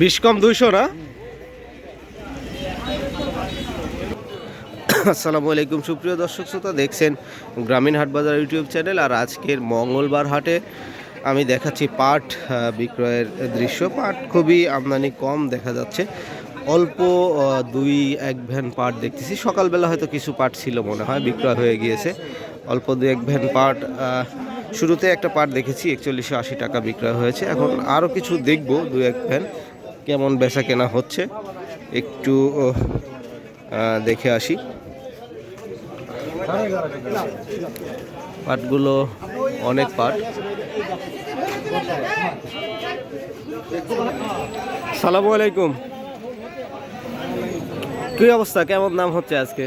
বিশ কম দুইশো না? আসসালামু আলাইকুম, সুপ্রিয় দর্শক শ্রোতা, দেখছেন গ্রামীণ হাট বাজার ইউটিউব চ্যানেল আর আজকের মঙ্গলবার হাটে আমি দেখাচ্ছি পাট বিক্রয়ের দৃশ্য। পাট খুবই আমদানি কম দেখা যাচ্ছে। অল্প দুই, এক ভ্যান পাট দেখতেছি। সকালবেলা হয়তো কিছু পাট ছিল মনে হয়, বিক্রয় হয়ে গিয়েছে। অল্প দু এক ভ্যান পাট শুরুতে একটা পাট দেখেছি একচল্লিশশো আশি টাকা বিক্রয় হয়েছে। এখন আরও কিছু দেখব দু এক ভ্যান কেমন বেচা কেনা হচ্ছে একটু দেখে আসি। পাটগুলো অনেক পাট। সালামু আলাইকুম। কি অবস্থা? কেমন দাম হচ্ছে আজকে?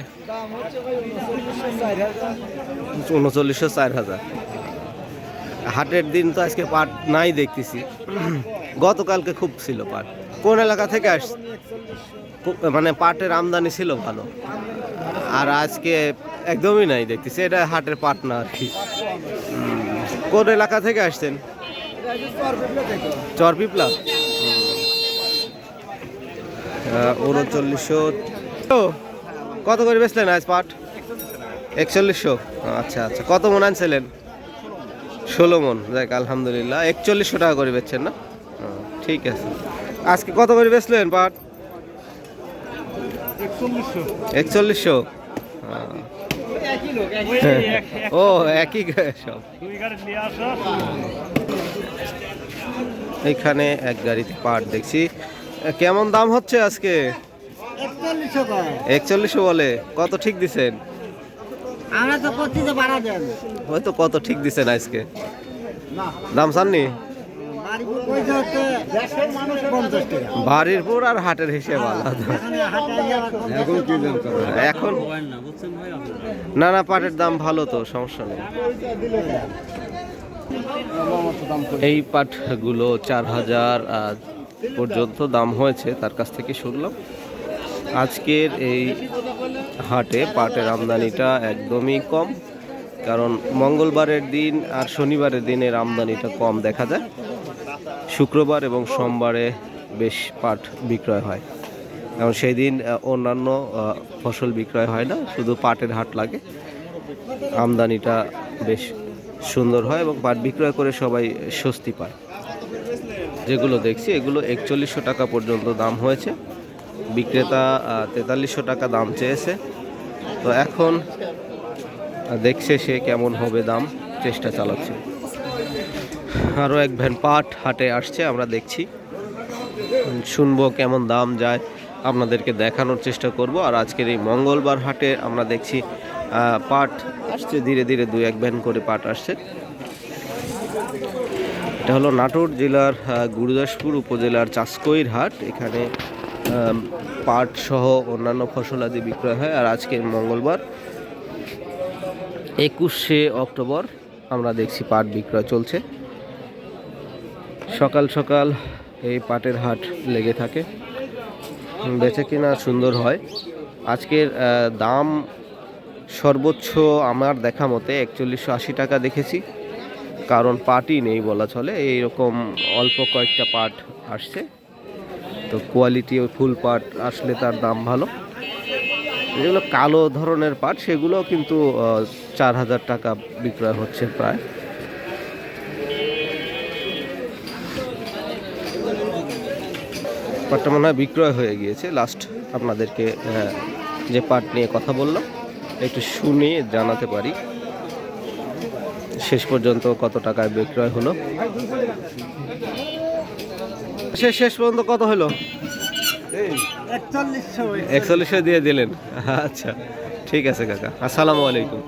উনচল্লিশশো চার হাজার। হাটের দিন তো আজকে পাট নাই দেখতেছি। গতকালকে খুব ছিল পাট। কোন এলাকা থেকে আস মানে পাটের আমদানি ছিল ভালো। আর আজকে একদমই নাই দেখতেছি, এটা হাটের পাট না আর কি। কোন এলাকা থেকে আসছেন? চরপিপলা। উনচল্লিশশো। কত করে বেচলেন আজ পাট? একচল্লিশশো। আচ্ছা আচ্ছা। কত মন আনছিলেন? ষোলো মন। যাক আলহামদুলিল্লাহ। একচল্লিশশো টাকা করে বেচছেন না? ঠিক আছে। আজকে কত করে বেচলেন পাট? একচল্লিশশো। ও একই সব। এখানে এক গাড়িতে পাট দেখছি। কেমন দাম হচ্ছে আজকে? একচল্লিশশো বলে। কত ঠিক দিছেন? আমরা তো করছি তো বাড়া দেন। হয়তো কত ঠিক দিছেন আজকে। দাম টাকা বাড়ির পুর আর হাটের হিসেব আলাদা। এখন না না পাটের দাম ভালো তো সমস্যা নেই। এই পাটগুলো চার হাজার পর্যন্ত দাম হয়েছে তার কাছ থেকে শুনলাম। আজকের এই হাটে পাটের আমদানিটা একদমই কম, কারণ মঙ্গলবারের দিন আর শনিবারের দিনের আমদানিটা কম দেখা যায়। শুক্রবার এবং সোমবারে বেশ পাট বিক্রয় হয়। এবং সেই দিন অন্যান্য ফসল বিক্রয় হয় না, শুধু পাটের হাট লাগে। আমদানিটা বেশ সুন্দর হয় এবং পাট বিক্রয় করে সবাই স্বস্তি পায়। যেগুলো দেখছি, এগুলো একচল্লিশশো টাকা পর্যন্ত দাম হয়েছে। বিক্রেতা তেতাল্লিশশো টাকা দাম চেয়েছে। তো এখন দেখছে সে কেমন হবে দাম, চেষ্টা চালাচ্ছে। আরও এক ভ্যান পাট হাটে আসছে, আমরা দেখছি। শুনব কেমন দাম যায়, আপনাদেরকে দেখানোর চেষ্টা করব। আর আজকের এই মঙ্গলবার হাটে আমরা দেখছি পাট আসছে, ধীরে ধীরে দুই এক ভ্যান করে পাট আসছে। এটা হলো নাটোর জেলার গুরুদাসপুর উপজেলার চাষকইর হাট। এখানে পাট সহ অন্যান্য ফসলাদি বিক্রয় হয়। আর আজকের মঙ্গলবার, একুশে অক্টোবর, আমরা দেখছি পাট বিক্রয় চলছে। সকাল সকাল এই পাটের হাট লেগে থাকে। বেচে কিনা সুন্দর হয়। আজকের দাম সর্বোচ্চ আমার দেখা মতে একচল্লিশশো আশি টাকা দেখেছি। কারণ পাটই নেই বলা চলে। এইরকম অল্প কয়েকটা পাট আসছে। তো কোয়ালিটি ফুল পাট আসলে তার দাম ভালো। যেগুলো কালো ধরনের পাট সেগুলো কিন্তু চার হাজার টাকা বিক্রয় হচ্ছে প্রায়। পাটটা মনে হয় বিক্রয় হয়ে গিয়েছে। লাস্ট আপনাদেরকে যে পাট নিয়ে কথা বললাম, একটু শুনে জানাতে পারি। শেষ পর্যন্ত কত টাকায় বিক্রয় হলো? শেষ শেষ পর্যন্ত কত হলো? একচল্লিশশো দিয়ে দিলেন। আচ্ছা ঠিক আছে কাকা। আসসালামু আলাইকুম।